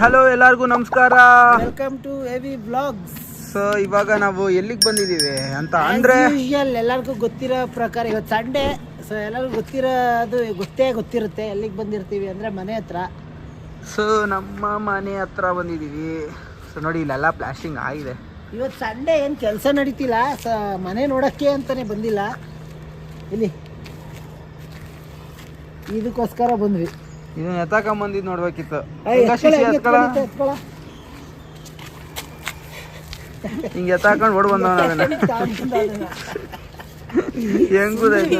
Hello ಎಲ್ಲರಿಗೂ ನಮಸ್ಕಾರ. Welcome to heavy blogs so ಇವಾಗ ನಾವು ಎಲ್ಲಿಗೆ ಬಂದಿದ್ದೀವಿ ಅಂತ ಅಂದ್ರೆ ಎಲ್ಲರಿಗೂ ಗೊತ್ತಿರೋ ಪ್ರಕಾರ ಇವತ್ತು ಸಂಡೇ ಸೊ ಎಲ್ಲರಿಗೂ ಗೊತ್ತಿರೋ ಅದು ಗೊತ್ತೇ ಗೊತ್ತಿರುತ್ತೆ ಎಲ್ಲಿಗೆ ಬಂದಿರ್ತೀವಿ ಅಂದರೆ ಮನೆ ಹತ್ರ. ಸೊ ನಮ್ಮ ಮನೆ ಹತ್ರ ಬಂದಿದ್ದೀವಿ. ಸೊ ನೋಡಿ ಇಲ್ಲೆಲ್ಲ ಪ್ಲಾಸ್ಟಿಂಗ್ ಆಗಿದೆ. ಇವತ್ತು ಸಂಡೇ ಏನು ಕೆಲಸ ನಡೀತಿಲ್ಲ. ಸ ಮನೆ ನೋಡೋಕ್ಕೆ ಅಂತಲೇ ಬಂದಿಲ್ಲ. ಇಲ್ಲಿ. ಇದಕ್ಕೋಸ್ಕರ ಬಂದ್ವಿ. ಇದನ್ನ ಬಂದಿದ್ ನೋಡ್ಬೇಕಿತ್ತು. ಹಿಂಗ ಎತ್ತಾಕೊಂಡು ಓಡ್ ಬಂದವ ಹೆಂಗುದೈತೆ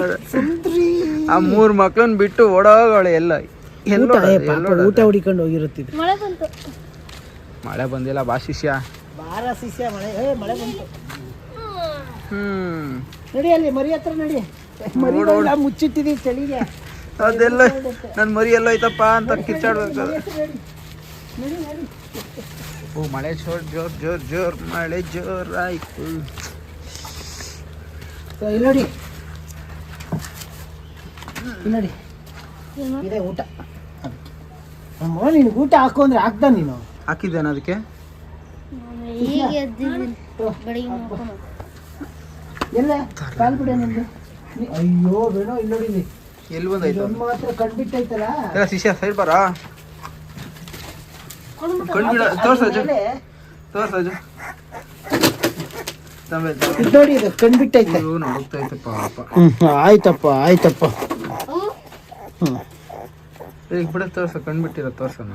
ಆ ಮೂರ್ ಮಕ್ಳನ್ ಬಿಟ್ಟು ಓಡೋಗಳೆ ಎಲ್ಲ. ಎಲ್ಲ ಊಟ ಹುಡಿಕೊಂಡು ಹೋಗಿರುತ್ತಿದ್ದು. ಮಳೆ ಬಂದಿಲ್ಲ ಬಾ ಶಿಷ್ಯ. ಬಾರ ಶಿಷ್ಯ ಮಳೆ ಏ ಮಳೆ ಬಂತು. ಹ್ಮ್. ನಡಿ ಅಲ್ಲಿ ಮರಿ ಹತ್ರ ನಡಿ. ಮರಿ ಮುಚ್ಚಿಟ್ಟಿದೀವಿ ಚಳಿಗೆ. ಅದೆಲ್ಲ ನನ್ನ ಮರಿ ಎಲ್ಲ ಐತಪ್ಪ ಅಂತ ಕಿಚ್ಚಾಡ್ಬೇಕು. ಅದು. ನಡಿ ನಡಿ ಓ ಮಳೆ ಜೋರ್ ಜೋರ್ ಜೋರ್ ಜೋರ್ ಮಳೆ ಜೋರ್ ಆಯ್ತು. ನೋಡಿ. ನೋಡಿ. ಇದೆ ಊಟ. ನೀನು ಊಟ ಹಾಕು ಅಂದ್ರೆ ಹಾಕ್ದ ನೀನು? ಹಾಕಿದ್ದೇನೆ ಅದಕ್ಕೆ? ಎಲ್ಲ ಕಾಲ್ ಬಿಡ ನಿಂದು. ನೀ- ಅಯ್ಯೋ ಬೇಡ ಇಲ್ಲ ನೋಡಿ ಎಲ್ಲಿ ಬಂದೈತೆ ಮಾತ್ರ ಕಣ್ಬಿಟ್ಟೈತಲ್ಲ ಶಿಷ್ಯ ಸೈಡ್ ಬರ? ಕಣ್ಬಿಡ ತೋರ್ಸ ಅಜ್ಜು ತೋರ್ಸ ಅಜ್ಜು ತಮ್ಮೆ ಇದು ನೋಡಿ ಇದು ಕಂಡ್ಬಿಟ್ಟೈತೆ ಇವು ನೋಡ್ತೈತೆ ಪಾಪ. ಆಯ್ತಪ್ಪ ಆಯ್ತಪ್ಪ. ಹ್ಮ್. ಈಗ ಬಿಡ ತೋರ್ಸ ಕಣ್ಬಿಟ್ಟಿರ ತೋರ್ಸಣ.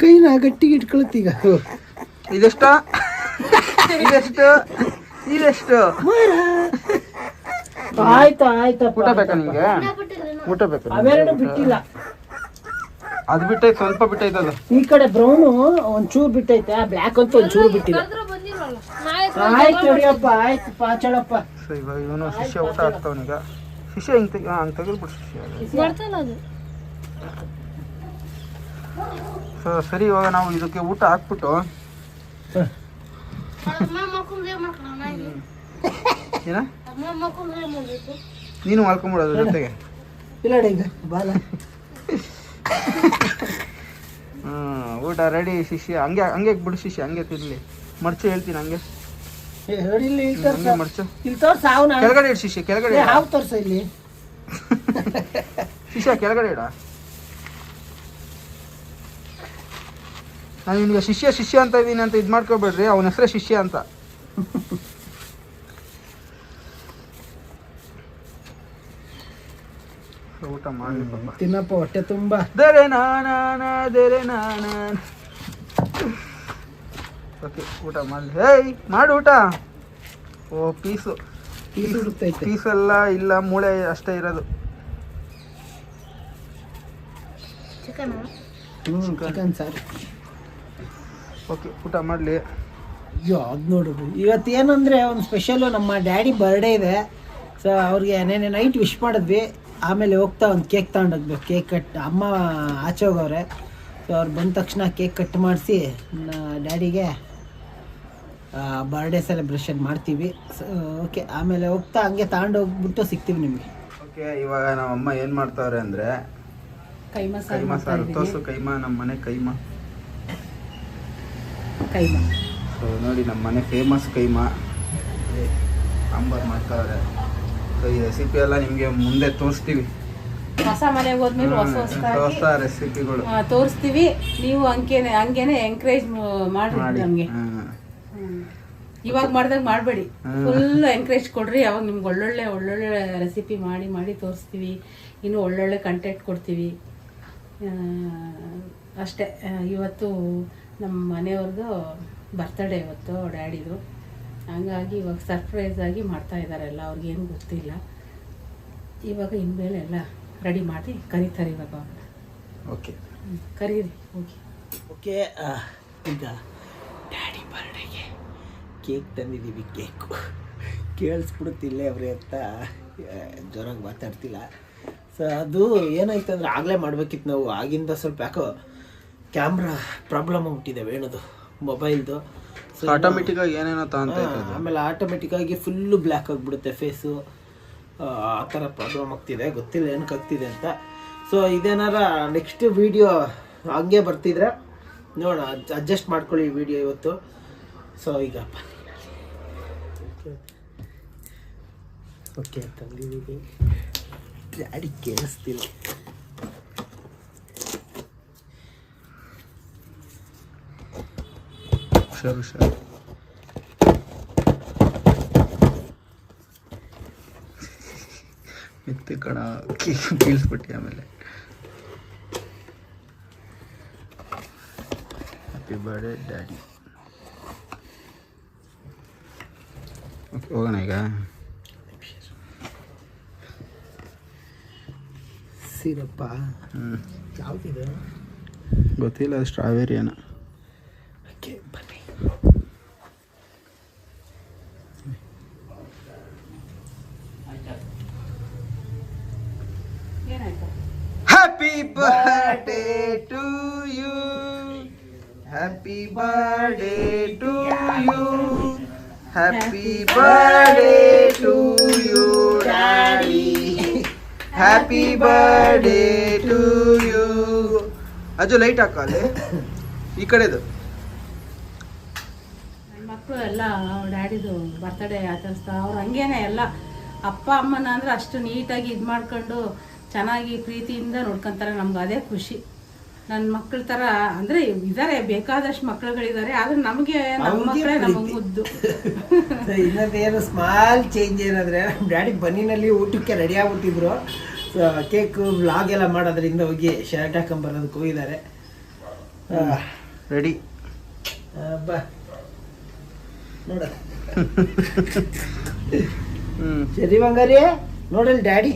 ಕೈನ ಗಟ್ಟಿಗೆ ಇಟ್ಕೊಳತ್ತೀಗ ಇದೆಷ್ಟ? ಇದೆಷ್ಟು? ಇದೆಷ್ಟು ಆಯ್ತಾ ಆಯ್ತು ಊಟ ಬೇಕಾ ನಿಂಗೆ? ಊಟ ಬೇಕಾ ಅವೆರಡು ಬಿಟ್ಟಿಲ್ಲ. ಅದು ಬಿಟ್ಟೈತೆ ಸ್ವಲ್ಪ ಬಿಟ್ಟೈತೆ ಅದು. ಈ ಕಡೆ ಬ್ರೌನು ಒಂಚೂರು ಬಿಟ್ಟೈತೆ ಬ್ಲ್ಯಾಕ್ ಅಂತೂ ಒಂಚೂರು ಬಿಟ್ಟಿಲ್ಲ. ಆಯ್ತು ನೋಡಿಯಪ್ಪ ಆಯ್ತು ಪಾಚಳಪ್ಪ ಸೊ ಇವಾಗ ಇವನು ಶಿಷ್ಯ ಊಟ ಹಾಕ್ತಾವನೀಗ ಶಿಷ್ಯ ಹಿಂಗೆ ತೆಗಿ ಹಂಗೆ ತೆಗೆದ್ಬಿಟ್ಟು ಶಿಷ್ಯ. ಅದು. ಸೊ ಸರಿ ಇವಾಗ ನಾವು ಇದಕ್ಕೆ ಊಟ ಹಾಕ್ಬಿಟ್ಟು ಏನ ನೀನು ಮಲ್ಕೊಂಬಿಡೋದು ಜೊತೆಗೆ. ಇಲ್ಲ ಬಾಲ. ಊಟ ರೆಡಿ ಶಿಷ್ಯ. ಹಂಗೆ ಹಂಗೆ ಬಿಡು ಶಿಷ್ಯ ಹಂಗೆ ತಿರ್ಲಿ ಮರ್ಚು ಹೇಳ್ತೀನಿ ಹಂಗೆ. ಇಲ್ಲಿ ಇಲ್ಲಿ ತೋರ್ಸ. ಹಂಗೆ ಮರ್ಚು. ಇಲ್ಲಿ ತೋರ್ಸ ಕೆಳಗಡೆ ಇಡು ಶಿಷ್ಯ ಕೆಳಗಡೆ. ಹಾವು ತೋರ್ಸ ಇಲ್ಲಿ. ಶಿಷ್ಯ ಕೆಳಗಡೆ ಇಡ. ನಾನು ನಿಮಗೆ ಶಿಷ್ಯ ಶಿಷ್ಯ ಅಂತ ಇದ್ದೀನಿ ಅಂತ ಇದು ಮಾಡ್ಕೋಬೇಡ್ರಿ ಅವನ ಹೆಸರೇ ಶಿಷ್ಯ ಅಂತ. ಊಟ ಮಾಡಲಿ ಪಾಪ. ತಿನ್ನಪ್ಪ ಹೊಟ್ಟೆ ತುಂಬಾ. ದೇರೆ ನಾನ ದೇರೆ ನಾನ ಓಕೆ ಊಟ ಮಾಡಲಿ. ಹೇಯ್ ಮಾಡು ಊಟ. ಓ ಪೀಸು. ಪೀಸ್ ಪೀಸ್ ಎಲ್ಲ ಇಲ್ಲ ಮೂಳೆ ಅಷ್ಟೇ ಇರೋದು. ಚಿಕನ್ ಚಿಕನ್ ಸಾರು. ಓಕೆ ಊಟ ಮಾಡಲಿ. ಅಯ್ಯೋ ಅದು ನೋಡು ಇವತ್ತು ಏನಂದರೆ ಒಂದು ಸ್ಪೆಷಲು ನಮ್ಮ ಡ್ಯಾಡಿ ಬರ್ಡೇ ಇದೆ. ಸೊ ಅವ್ರಿಗೆ ನೆನೆ ನೈಟ್ ವಿಶ್ ಮಾಡಿದ್ವಿ. ಆಮೇಲೆ ಹೋಗ್ತಾ ಒಂದು ಕೇಕ್ ತಗೊಂಡೋಗ್ಬೇಕು ಕೇಕ್ ಕಟ್ ಅಮ್ಮ ಆಚೆ ಹೋಗವ್ರೆ. ಸೊ ಅವ್ರು ಬಂದ ತಕ್ಷಣ ಕೇಕ್ ಕಟ್ ಮಾಡಿಸಿ ಡ್ಯಾಡಿಗೆ ಬರ್ಡೇ ಸೆಲೆಬ್ರೇಷನ್ ಮಾಡ್ತೀವಿ. ಸೊ ಓಕೆ ಆಮೇಲೆ ಹೋಗ್ತಾ ಹಂಗೆ ತಗೊಂಡೋಗ್ಬಿಟ್ಟು ಸಿಗ್ತೀವಿ ನಿಮಗೆ. ಓಕೆ ಇವಾಗ ನಮ್ಮ ಅಮ್ಮ ಏನು ಮಾಡ್ತಾವ್ರೆ ಅಂದರೆ ಕೈಮಾ ಕೈಮಾ ಸಾರು ತೋಸು ಕೈಮಾ ನಮ್ಮ ಮನೆ ಕೈಮಾ. ಕೈಮಾ. ಸೊ ನೋಡಿ ನಮ್ಮ ಮನೆ ಫೇಮಸ್ ಕೈಮಾ. ಸಾಂಬಾರು ಮಾಡ್ತಾವ್ರೆ. ಸೊ ಈ ರೆಸಿಪಿ ಎಲ್ಲ ನಿಮಗೆ ಮುಂದೆ ತೋರಿಸ್ತೀವಿ. ಹೊಸ ಮನೆಗೆ ಹೋದ್ಮೇಲೆ ಹೊಸ ಹೊಸ ರೆಸಿಪಿಗಳು ತೋರಿಸ್ತೀವಿ. ನೀವು ಹಂಗೇನೆ ಹಂಗೇನೆ ಎಂಕರೇಜ್ ಮಾಡ್ರಿ ಮಾಡಿ. ನಮ್ಗೆ. ಇವಾಗ ಮಾಡ್ದಾಗ ಮಾಡಬೇಡಿ. ಫುಲ್ ಎಂಕರೇಜ್ ಕೊಡ್ರಿ. ಅವಾಗ ನಿಮ್ಗೆ ಒಳ್ಳೊಳ್ಳೆ ಒಳ್ಳೊಳ್ಳೆ ರೆಸಿಪಿ ಮಾಡಿ ಮಾಡಿ ತೋರಿಸ್ತೀವಿ. ಇನ್ನು ಒಳ್ಳೊಳ್ಳೆ ಕಂಟೆಂಟ್ ಕೊಡ್ತೀವಿ. ಅಷ್ಟೇ. ಇವತ್ತು ನಮ್ಮ ಮನೆಯವ್ರದ್ದು ಬರ್ತಡೇ ಇವತ್ತು ಡ್ಯಾಡಿದು. ಹಂಗಾಗಿ ಇವಾಗ ಸರ್ಪ್ರೈಸ್ ಆಗಿ ಮಾಡ್ತಾ ಇದ್ದಾರೆ ಎಲ್ಲ ಅವ್ರಿಗೇನು ಗೊತ್ತಿಲ್ಲ. ಇವಾಗ ಇನ್ಮೇಲೆ ಎಲ್ಲ ರೆಡಿ ಮಾಡಿ ಕರೀತಾರೆ ಇವಾಗ ಅವ್ರನ್ನ. ಓಕೆ ಕರೀರಿ ಓಕೆ ಓಕೆ ಈಗ ಡ್ಯಾಡಿ ಬರ್ಡೇಗೆ ಕೇಕ್ ತಂದಿದ್ದೀವಿ ಕೇಕು ಕೇಳಿಸ್ಬಿಡುತ್ತಿಲ್ಲೇ ಅವ್ರಿ ಅಂತ ಜೋರಾಗಿ ಮಾತಾಡ್ತಿಲ್ಲ. ಸೊ ಅದು ಏನಾಯ್ತು ಅಂದ್ರೆ ಆಗಲೇ ಮಾಡ್ಬೇಕಿತ್ತು ನಾವು ಆಗಿಂದ ಸ್ವಲ್ಪ ಯಾಕೋ ಕ್ಯಾಮ್ರಾ ಪ್ರಾಬ್ಲಮ್ ಆಗ್ಬಿಟ್ಟಿದೆ ಏನದು ಮೊಬೈಲ್ದು. ಸೊ ಆಟೋಮೆಟಿಕ್ ಆಗಿ ಏನೇನೋ ಆಮೇಲೆ ಆಟೋಮೆಟಿಕ್ ಆಗಿ ಫುಲ್ಲು ಬ್ಲ್ಯಾಕ್ ಆಗಿಬಿಡುತ್ತೆ ಫೇಸು ಆ ಥರ ಪ್ರಾಬ್ಲಮ್ ಆಗ್ತಿದೆ ಗೊತ್ತಿಲ್ಲ ಏನಕ್ಕೆ ಆಗ್ತಿದೆ ಅಂತ. ಸೊ ಇದೇನಾರ ನೆಕ್ಸ್ಟ್ ವಿಡಿಯೋ ಹಂಗೆ ಬರ್ತಿದ್ರೆ ನೋಡೋಣ ಅಡ್ಜಸ್ಟ್ ಮಾಡ್ಕೊಳ್ಳಿ ಈ ವಿಡಿಯೋ ಇವತ್ತು. ಸೊ ಈಗ ಓಕೆ ತಂದಿದ್ದೀವಿ ಗಾಡಿ ಕೇಳಿಸ್ತಿಲ್ಲ. ಹುಷಾರು ಹುಷಾರು ಮಿತ್ತು ಕಣ ಕೀಳ್ಸ್ಬಿಟ್ಟು ಆಮೇಲೆ. ಹ್ಯಾಪಿ ಬರ್ಡೇ ಡ್ಯಾಡಿ ಓಕೆ ಹೋಗೋಣ ಈಗ. ಸಿರಪ್ಪ. ಹ್ಞೂ ಯಾವ್ದಿದೆ? ಗೊತ್ತಿಲ್ಲ ಸ್ಟ್ರಾಬೆರಿ ಏನೋ ಓಕೆ ಬನ್ನಿ ಏನಾಯ್ತು happy birthday to you happy birthday to you happy birthday to you daddy happy birthday to you Aju light ಹಾಕ ಅಲ್ಲಿ. ಈ ಕಡೆದು. ಮಕ್ಕಳು ಎಲ್ಲ ಡ್ಯಾಡಿದು ಬರ್ತಡೇ ಆಚರಿಸ್ತಾ ಅವ್ರು ಹಂಗೇನೆ ಎಲ್ಲ. ಅಪ್ಪ ಅಮ್ಮನ ಅಂದ್ರೆ ಅಷ್ಟು ನೀಟಾಗಿ ಇದು ಮಾಡ್ಕೊಂಡು ಚೆನ್ನಾಗಿ ಪ್ರೀತಿಯಿಂದ ನೋಡ್ಕೊಂತಾರೆ ನಮ್ಗೆ ಅದೇ ಖುಷಿ. ನನ್ನ ಮಕ್ಕಳ ತರ ಅಂದ್ರೆ ಇದಾರೆ ಬೇಕಾದಷ್ಟು ಮಕ್ಕಳುಗಳಿದ್ದಾರೆ ಆದರೆ ನಮಗೆ ನಮ್ಮ ಮಕ್ಕಳೇ ನಮಗೆ. ಮುದ್ದು. ಇನ್ನೊಂದೇನು ಸ್ಮಾಲ್ ಚೇಂಜ್ ಏನಂದ್ರೆ ನಮ್ಮ ಡ್ಯಾಡಿ ಬನ್ನಿನಲ್ಲಿ ಊಟಕ್ಕೆ ರೆಡಿ ಆಗ್ಬಿಟ್ಟಿದ್ರು. ಕೇಕ್ ಕೇಕು ವ್ಲಾಗ್ ಎಲ್ಲ ಮಾಡೋದ್ರಿಂದ ಹೋಗಿ ಶರ್ಟ್ ಹಾಕೊಂಬರೋದಕ್ಕೆ ಹೋಗಿದ್ದಾರೆ. ರೆಡಿ ಬಾ. ನೋಡ. ಹ್ಮ್. ಸರಿ ಬಂಗಾರಿ ನೋಡಲ್ ಡ್ಯಾಡಿ.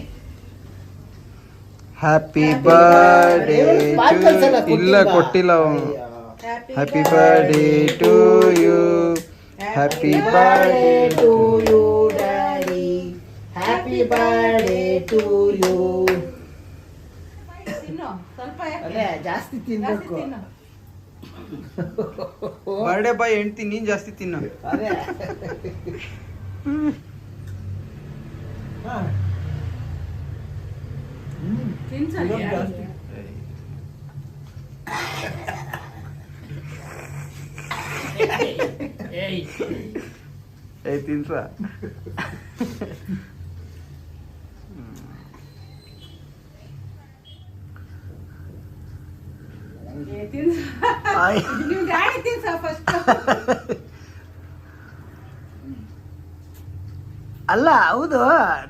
ಹ್ಯಾಪಿ ಬರ್ಡೇ ಇಲ್ಲ ಕೊಟ್ಟಿಲ್ಲ ಅವನು. Happy birthday to you happy birthday to you daddy happy birthday to you ಜಾಸ್ತಿ ತಿನ್ನಬೇಕು. ಬರ್ಡೇ ಬಾಯ್ ಹೆಂಡ್ತಿ ನೀನ್ ಜಾಸ್ತಿ ತಿನ್ನು. ಅದೇ ಹಾ. ಹ್ಮ್. ತಿನ್ನು ಸ್ವಲ್ಪ. ಇದೊಂದು ಜಾಸ್ತಿ. ಏ ತಿನ್ಸ ಏ, ತಿನ್ನು. ಆಯ್. ನೀವು ಡ್ಯಾಡಿ ತಿನ್ಸ ಫಸ್ಟ್ ಅಲ್ಲ ಹೌದು.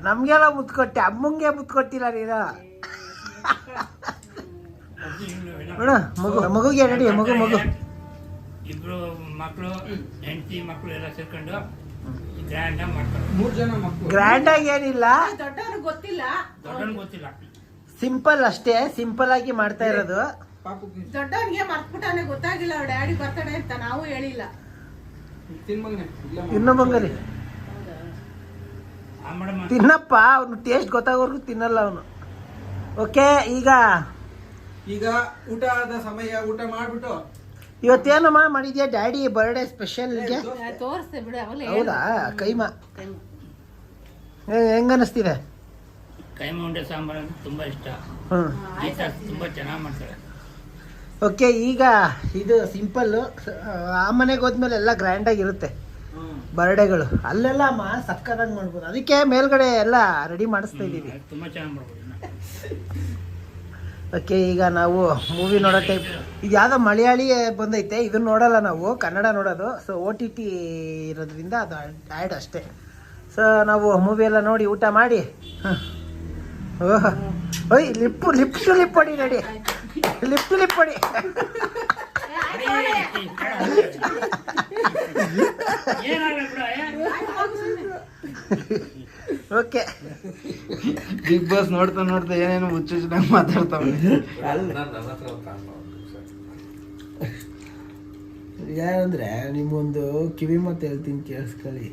ನಮ್ಗೆಲ್ಲ ಮುತ್ಕೊಟ್ಟೆ. ಅಮ್ಮಂಗೆ ಮುತ್ಕೊಟ್ಟಿಲ್ಲ ನೀನು. ಮಗು ಮಗುಗೆ ರೆಡಿ ಮಗು ಮಗು. ಇಬ್ರು ಮಕ್ಕಳು ಹೆಂಡತಿ ಮಕ್ಕಳು ಎಲ್ಲ ಸೇರ್ಕೊಂಡು ಗ್ರ್ಯಾಂಡ್ ಆಗಿ ಮಾಡ್ತಾರೆ. ಮೂರ್ ಜನ ಮಕ್ಕಳು ಗ್ರ್ಯಾಂಡ್ ಆಗಿ ಏನಿಲ್ಲ. ದೊಡ್ಡವ್ರಿಗೆ ಗೊತ್ತಿಲ್ಲ. ದೊಡ್ಡ ಗೊತ್ತಿಲ್ಲ. ಸಿಂಪಲ್ ಅಷ್ಟೇ ಸಿಂಪಲ್ ಆಗಿ ಮಾಡ್ತಾ ಇರೋದು. ದೊಡ್ಡವನಿಗೆ ಮರ್ತ್ಬಿಟ್ಟಾನೆ ಗೊತ್ತಾಗಿಲ್ಲ ಅವ್ರ ಡ್ಯಾಡಿ ಬರ್ತಾನೆ ಅಂತ ನಾವು ಹೇಳಿಲ್ಲ. ತಿನ್ ಮಗನೆ ಇಲ್ಲ ಇನ್ನು ಬಂಗರಿ ಆ ಮೇಡಮ್ ತಿನ್ನಪ್ಪ ಅವ್ನು ಟೇಸ್ಟ್ ಗೊತ್ತಾಗೋರ್ಗು ತಿನ್ನಲ್ಲ ಅವನು. ಓಕೆ ಈಗ? ಈಗ ಊಟ ಆದ ಸಮಯ ಊಟ ಮಾಡ್ಬಿಟ್ಟು. ಇವತ್ತೇನಮ್ಮ ಮಾಡಿದ್ಯಾ ಡ್ಯಾಡಿ ಬರ್ಡೇ ಸ್ಪೆಷಲ್ಗೆ ತೋರಿಸ್ತೆ ಬಿಡು ಹೌದಾ? ಕೈಮ? ಹೆಂಗ ಅನಿಸ್ತಿದೆ ಕೈಮ ಉಂಡೆ ಸಾಂಬಾರು ಅಂದ್ರೆ ತುಂಬಾ ಇಷ್ಟ. ತುಂಬಾ ಚೆನ್ನಾಗಿ ಮಾಡ್ತಾರೆ. ಓಕೆ ಈಗ ಇದು ಸಿಂಪಲ್ಲು ಆ ಮನೆಗೆ ಹೋದ್ಮೇಲೆ ಎಲ್ಲ ಗ್ರ್ಯಾಂಡಾಗಿ ಇರುತ್ತೆ. ಬರ್ಡೇಗಳು ಅಲ್ಲೆಲ್ಲ ಅಮ್ಮ ಮಾಡ್ಬೋದು. ಅದಕ್ಕೆ ಮೇಲ್ಗಡೆ ಎಲ್ಲ ರೆಡಿ ಮಾಡಿಸ್ತಾ ಇದ್ದೀವಿ. ಅದು ತುಂಬಾ ಚೆನ್ನಾಗಿ ಮಾಡ್ಬೋದು. ಓಕೆ ಈಗ ನಾವು ಮೂವಿ ನೋಡೋ ಟೈಪ್ ಇದು ಯಾವುದೋ ಮಲಯಾಳಿ ಬಂದೈತೆ ಇದನ್ನ ನೋಡಲ್ಲ ನಾವು ಕನ್ನಡ ನೋಡೋದು. ಸೊ ಓ ಟಿ ಟಿ ಇರೋದ್ರಿಂದ ಅದು ಆ್ಯಡ್ ಅಷ್ಟೇ. ಸೊ ನಾವು ಮೂವಿ ಎಲ್ಲ ನೋಡಿ ಊಟ ಮಾಡಿ. ಹಾಂ. ಓಹ್ ಓಯ್ ಲಿಪ್ಪು ಲಿಪ್ ಟು ಲಿಪ್ ಹೊಡಿ ನಡಿ. ಲಿಪ್ ಟು ಲಿಪ್ ಹೊಡಿ? ಓಕೆ. ಬಿಗ್ ಬಾಸ್ ನೋಡ್ತಾ ನೋಡ್ತಾ ಏನೇನು ಮುಚ್ಚುಚ್ಚಿನಾಗ ಮಾತಾಡ್ತಾವೆ ಯಾರಂದ್ರೆ ನಿಮ್ಮೊಂದು ಕಿವಿ ಮಾತು ಹೇಳ್ತೀನಿ ಕೇಳಿಸ್ಕೊಳ್ಳಿ.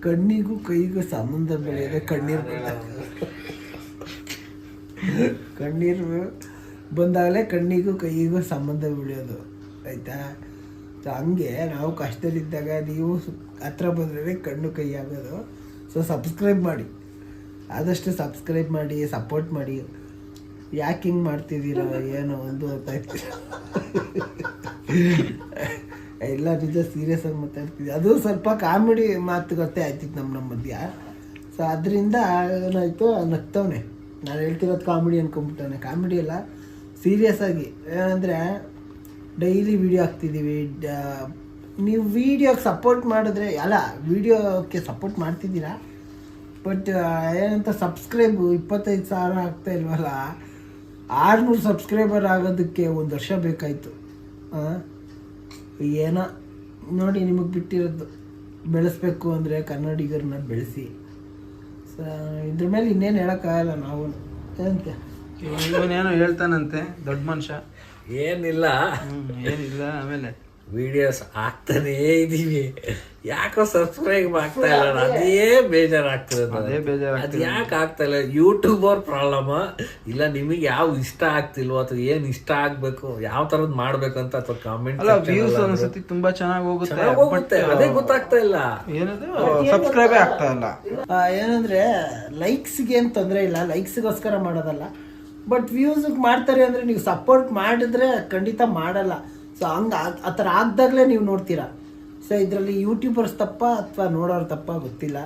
ಕಣ್ಣಿಗೂ ಕೈಗೂ ಸಂಬಂಧ ಬೆಳೆಯದೆ ಕಣ್ಣೀರು ಕಣ್ಣೀರು ಬಂದಾಗಲೇ ಕಣ್ಣಿಗೂ ಕೈಗೂ ಸಂಬಂಧ ಬೆಳೆಯೋದು ಆಯ್ತಾ? ಸೊ ಹಂಗೆ ನಾವು ಕಷ್ಟದಲ್ಲಿದ್ದಾಗ ನೀವು ಹತ್ರ ಬಂದ್ರೆ ಕಣ್ಣು ಕೈ ಆಗೋದು. ಸೊ ಸಬ್ಸ್ಕ್ರೈಬ್ ಮಾಡಿ. ಆದಷ್ಟು ಸಬ್ಸ್ಕ್ರೈಬ್ ಮಾಡಿ ಸಪೋರ್ಟ್ ಮಾಡಿ. ಯಾಕೆ ಹಿಂಗೆ ಮಾಡ್ತಿದ್ದೀರಾ, ಏನೋ ಒಂದು ಅಂತ ಎಲ್ಲ ನಿಜ ಸೀರಿಯಸ್ ಆಗಿ ಮಾತಾಡ್ತಿದ್ವಿ ಅದು ಸ್ವಲ್ಪ ಕಾಮಿಡಿ ಮಾತುಕತೆ ಆಯ್ತಿತ್ತು ನಮ್ಮ ನಮ್ಮ ಮಧ್ಯ. ಸೊ ಅದರಿಂದ ಏನಾಯಿತು, ನಗ್ತವನೆ. ನಾನು ಹೇಳ್ತಿರೋದು ಕಾಮಿಡಿ ಅನ್ಕೊಂಬಿಟ್ಟವನೆ ಕಾಮಿಡಿ ಅಲ್ಲ ಸೀರಿಯಸ್ ಆಗಿ. ಏನಂದರೆ ಡೈಲಿ ವಿಡಿಯೋ ಹಾಕ್ತಿದ್ದೀವಿ ನೀವು ವೀಡಿಯೋಗೆ ಸಪೋರ್ಟ್ ಮಾಡಿದ್ರೆ, ಅಲ್ಲ ವೀಡಿಯೋಕ್ಕೆ ಸಪೋರ್ಟ್ ಮಾಡ್ತಿದ್ದೀರಾ? ಬಟ್ ಏನಂತ ಸಬ್ಸ್ಕ್ರೈಬು ಇಪ್ಪತ್ತೈದು ಸಾವಿರ ಆಗ್ತಾ ಇಲ್ವಲ್ಲ, ಆರುನೂರು ಸಬ್ಸ್ಕ್ರೈಬರ್ ಆಗೋದಕ್ಕೆ ಒಂದು ವರ್ಷ ಬೇಕಾಯಿತು. ಏನೋ, ನೋಡಿ ನಿಮಗೆ ಬಿಟ್ಟಿರೋದು, ಬೆಳೆಸ್ಬೇಕು ಅಂದರೆ ಕನ್ನಡಿಗರನ್ನ ಬೆಳೆಸಿ. ಸ, ಇದ್ರ ಮೇಲೆ ಇನ್ನೇನು ಹೇಳೋಕ್ಕಾಗಲ್ಲ ನಾವು. ಏನಂತೆ? ಇವನೇನೋ ಹೇಳ್ತಾನಂತೆ, ದೊಡ್ಡ ಮನುಷ್ಯ. ಏನಿಲ್ಲ. ಏನಿಲ್ಲ ಆಮೇಲೆ. ವಿಡಿಯೋಸ್ ಆಗ್ತಾನೇ ಇದೀವಿ. ಯಾಕೋ ಸಬ್ಸ್ಕ್ರೈಬ್ ಆಗ್ತಾ ಇಲ್ಲ ಅದೇ. ಬೇಜಾರಾಗ್ತದೆ. ಅದೇ ಬೇಜಾರು ಅದ್ ಯಾಕೆ ಆಗ್ತಾ ಇಲ್ಲ? ಯೂಟ್ಯೂಬರ್ ಪ್ರಾಬ್ಲಮ್ ಇಲ್ಲ ನಿಮಗೆ ಯಾವ ಇಷ್ಟ ಆಗ್ತಿಲ್ವೋ ಅಥವಾ ಏನ್ ಇಷ್ಟ ಆಗ್ಬೇಕು ಯಾವ ತರದ್ ಮಾಡಬೇಕು ಅಂತ ಅಥವಾ ಕಾಮೆಂಟ್ ಅಲ್ಲ ವ್ಯೂಸ್ ಒಂದ್ಸತಿ ತುಂಬಾ ಚೆನ್ನಾಗಿ ಹೋಗುತ್ತೆ. ಹೋಗುತ್ತೆ. ಅದೇ ಗೊತ್ತಾಗ್ತಾ ಇಲ್ಲ. ಏನದು? ಸಬ್ಸ್ಕ್ರೈಬ್ ಆಗ್ತಾ ಇಲ್ಲ. ಏನಂದ್ರೆ ಲೈಕ್ಸ್ಗೆ ಏನು ತೊಂದರೆ ಇಲ್ಲ. ಲೈಕ್ಸ್ಗೋಸ್ಕರ ಮಾಡೋದಲ್ಲ. ಬಟ್ ವ್ಯೂಸ್ಗೆ ಮಾಡ್ತಾರೆ ಅಂದರೆ ನೀವು ಸಪೋರ್ಟ್ ಮಾಡಿದ್ರೆ ಖಂಡಿತ ಮಾಡಲ್ಲ. ಸೊ ಹಂಗೆ ಆ ಥರ ಆಗ್ದಾಗಲೇ ನೀವು ನೋಡ್ತೀರಾ? ಸೊ ಇದರಲ್ಲಿ ಯೂಟ್ಯೂಬರ್ಸ್ ತಪ್ಪ ಅಥವಾ ನೋಡೋರು ತಪ್ಪ ಗೊತ್ತಿಲ್ಲ.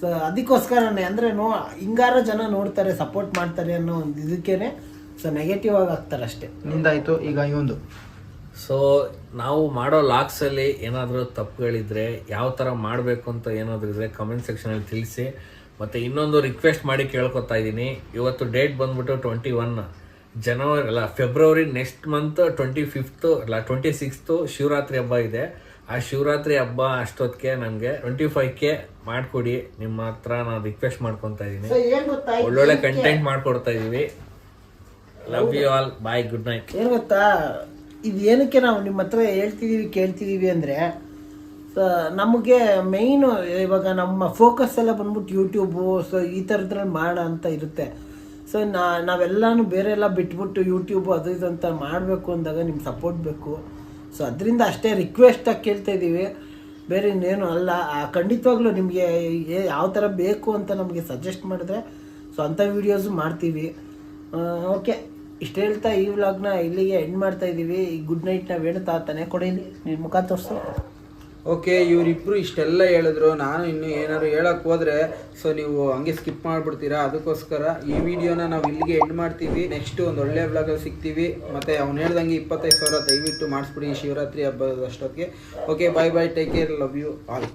ಸೊ ಅದಕ್ಕೋಸ್ಕರನೇ ಅಂದರೆ ನೋ ಹಿಂಗಾರ ಜನ ನೋಡ್ತಾರೆ ಸಪೋರ್ಟ್ ಮಾಡ್ತಾರೆ ಅನ್ನೋ ಒಂದು ಇದಕ್ಕೇನೆ ಸೊ ನೆಗೆಟಿವ್ ಆಗಿ ಆಗ್ತಾರೆ ಅಷ್ಟೇ. ನಿಂದಾಯಿತು ಈಗ ಇವಂದು ಸೊ ನಾವು ಮಾಡೋ ಲಾಕ್ಸಲ್ಲಿ ಏನಾದರೂ ತಪ್ಪುಗಳಿದ್ರೆ ಯಾವ ಥರ ಮಾಡಬೇಕು ಅಂತ ಏನಾದರೂ ಇದ್ರೆ ಕಮೆಂಟ್ ಸೆಕ್ಷನಲ್ಲಿ ತಿಳಿಸಿ. ಮತ್ತು ಇನ್ನೊಂದು ರಿಕ್ವೆಸ್ಟ್ ಮಾಡಿ ಕೇಳ್ಕೊತಾ ಇದ್ದೀನಿ. ಇವತ್ತು ಡೇಟ್ ಬಂದ್ಬಿಟ್ಟು ಟ್ವೆಂಟಿ ಒನ್ ಜನವರಿ ಅಲ್ಲ ಫೆಬ್ರವರಿ ನೆಕ್ಸ್ಟ್ ಮಂತ್ ಟ್ವೆಂಟಿ ಫಿಫ್ತು ಅಲ್ಲ ಟ್ವೆಂಟಿ ಸಿಕ್ಸ್ತು ಶಿವರಾತ್ರಿ ಹಬ್ಬ ಇದೆ. ಆ ಶಿವರಾತ್ರಿ ಹಬ್ಬ ಅಷ್ಟೊತ್ತಿಗೆ ನನಗೆ ಟ್ವೆಂಟಿ ಫೈವ್ ಕೆ ಮಾಡಿಕೊಡಿ. ನಿಮ್ಮ ಹತ್ರ ನಾನು ರಿಕ್ವೆಸ್ಟ್ ಮಾಡ್ಕೊತಾ ಇದ್ದೀನಿ. ಒಳ್ಳೊಳ್ಳೆ ಕಂಟೆಂಟ್ ಮಾಡ್ಕೊಡ್ತಾ ಇದ್ದೀವಿ. Love you all bye good night ಏನು ಗೊತ್ತಾ? ಇದು ಏನಕ್ಕೆ ನಾವು ನಿಮ್ಮ ಹತ್ರ ಹೇಳ್ತಿದ್ದೀವಿ ಕೇಳ್ತಿದ್ದೀವಿ ಅಂದರೆ ನಮಗೆ ಮೇಯ್ನು ಇವಾಗ ನಮ್ಮ ಫೋಕಸ್ ಎಲ್ಲ ಬಂದ್ಬಿಟ್ಟು ಯೂಟ್ಯೂಬು ಸೊ ಈ ಥರದ್ರಲ್ಲಿ ಮಾಡ ಅಂತ ಇರುತ್ತೆ. ಸೊ ನಾ, ನಾವೆಲ್ಲನೂ ಬೇರೆ ಎಲ್ಲ ಬಿಟ್ಬಿಟ್ಟು ಯೂಟ್ಯೂಬು ಅದು ಇದು ಅಂತ ಮಾಡಬೇಕು ಅಂದಾಗ ನಿಮ್ಮ ಸಪೋರ್ಟ್ ಬೇಕು. ಸೊ ಅದರಿಂದ ಅಷ್ಟೇ ರಿಕ್ವೆಸ್ಟಾಗಿ ಕೇಳ್ತಾ ಇದ್ದೀವಿ. ಬೇರೆ ಇನ್ನೇನು ಅಲ್ಲ. ಖಂಡಿತವಾಗ್ಲೂ ನಿಮಗೆ ಯಾವ ಥರ ಬೇಕು ಅಂತ ನಮಗೆ ಸಜೆಸ್ಟ್ ಮಾಡಿದ್ರೆ ಸೊ ಅಂಥ ವೀಡಿಯೋಸು ಮಾಡ್ತೀವಿ. ಓಕೆ ಇಷ್ಟು ಹೇಳ್ತಾ ಈ ವ್ಲಾಗ್ನ ಇಲ್ಲಿಗೆ ಎಂಡ್ ಮಾಡ್ತಾ ಇದ್ದೀವಿ. ಈ ಗುಡ್ ನೈಟ್ನ ಹೇಳ್ತಾ ತಾನೆ ಕೊಡೀನಿ ನಿಮ್ಮ ಮುಖ ತೋರಿಸು. ಓಕೆ, ಇವರಿಬ್ರು ಇಷ್ಟೆಲ್ಲ ಹೇಳಿದ್ರು. ನಾನು ಇನ್ನು ಏನಾದ್ರು ಹೇಳಕ್ ಹೋದ್ರೆ, ಸೊ ನೀವು ಹಂಗೆ ಸ್ಕಿಪ್ ಮಾಡಿಬಿಡ್ತೀರಾ? ಅದಕ್ಕೋಸ್ಕರ ಈ ವಿಡಿಯೋನ ನಾವು ಇಲ್ಲಿಗೆ ಎಂಡ್ ಮಾಡ್ತೀವಿ. ನೆಕ್ಸ್ಟ್ ಒಂದು ಒಳ್ಳೆ ಬ್ಲಾಗಲ್ಲಿ ಸಿಗ್ತೀವಿ. ಮತ್ತೆ ಅವ್ನು ಹೇಳ್ದಂಗೆ ಇಪ್ಪತ್ತೈದು ಸಾವಿರ ದಯವಿಟ್ಟು ಮಾಡಿಸ್ಬಿಡಿ ಶಿವರಾತ್ರಿ ಹಬ್ಬದ ಅಷ್ಟೊತ್ತಿಗೆ. Okay bye bye take care love you all